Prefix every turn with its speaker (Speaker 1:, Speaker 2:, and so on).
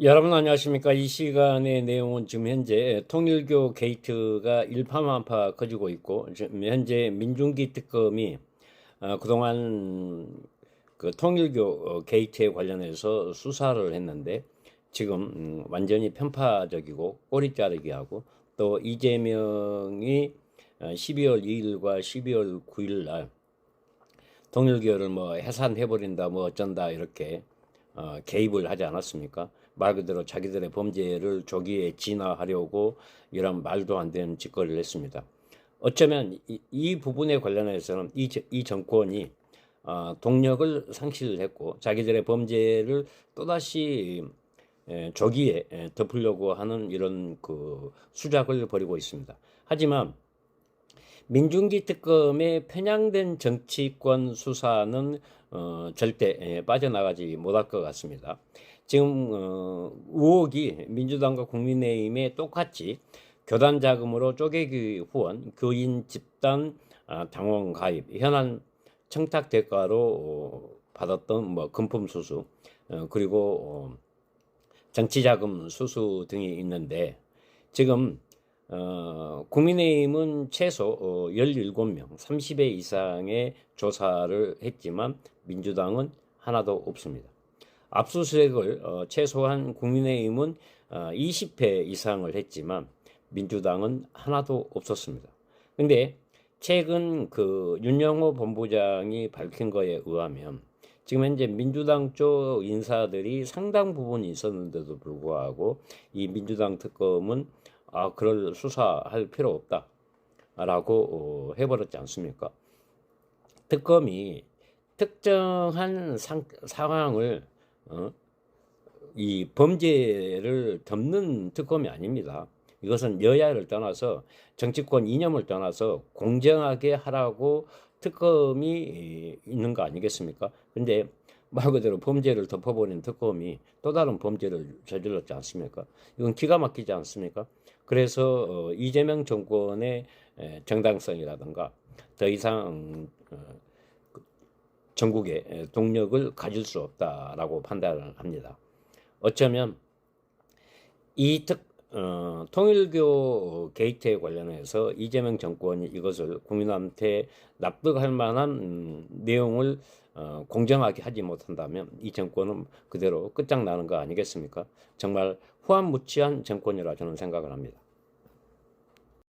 Speaker 1: 여러분 안녕하십니까? 이 시간의 내용은 지금 현재 통일교 게이트가 일파만파 커지고 있고 지금 현재 민중기 특검이 어, 그동안 그 통일교 어, 게이트에 관련해서 수사를 했는데 지금 음, 완전히 편파적이고 꼬리 자르기 하고 또 이재명이 어, 12월 2일과 12월 9일 날 통일교를 뭐 해산해버린다 뭐 어쩐다 이렇게 어, 개입을 하지 않았습니까? 말 그대로 자기들의 범죄를 조기에 진화하려고 이런 말도 안 되는 짓거리를 했습니다. 어쩌면 이, 이 부분에 관련해서는 이, 저- 이 정권이 어, 동력을 상실했고 자기들의 범죄를 또다시 에, 조기에 에, 덮으려고 하는 이런 그 수작을 벌이고 있습니다. 하지만 민중기 특검의 편향된 정치권 수사는 어, 절대 에, 빠져나가지 못할 것 같습니다. 지금 어, 의혹이 민주당과 국민의힘에 똑같이 교단 자금으로 쪼개기 후원, 교인 집단 아, 당원 가입, 현안 청탁 대가로 어, 받았던 뭐 금품 수수, 어, 그리고 어, 정치 자금 수수 등이 있는데 지금 어, 국민의힘은 최소 어, 17명, 30회 이상의 조사를 했지만 민주당은 하나도 없습니다. 압수수색을 어, 최소한 국민의힘은 어, 20회 이상을 했지만 민주당은 하나도 없었습니다. 근데 최근 그 윤영호 본부장이 밝힌 거에 의하면 지금 현재 민주당 쪽 인사들이 상당 부분 있었는데도 불구하고 이 민주당 특검은 아 그럴 수사할 필요 없다라고 어, 해버렸지 않습니까? 특검이 특정한 상, 상황을 어, 이 범죄를 덮는 특검이 아닙니다. 이것은 여야를 떠나서 정치권 이념을 떠나서 공정하게 하라고 특검이 있는 거 아니겠습니까? 근데 말 그대로 범죄를 덮어버린 특검이 또 다른 범죄를 저질렀지 않습니까? 이건 기가 막히지 않습니까? 그래서 어, 이재명 정권의 에, 정당성이라든가 더 이상 어, 전국에 에, 동력을 가질 수 없다라고 판단을 합니다. 어쩌면 이 특, 어, 통일교 게이트에 관련해서 이재명 정권이 이것을 국민한테 납득할 만한 음, 내용을 어, 공정하게 하지 못한다면 이 정권은 그대로 끝장나는 거 아니겠습니까? 정말 후한무치한 정권이라 저는 생각을 합니다.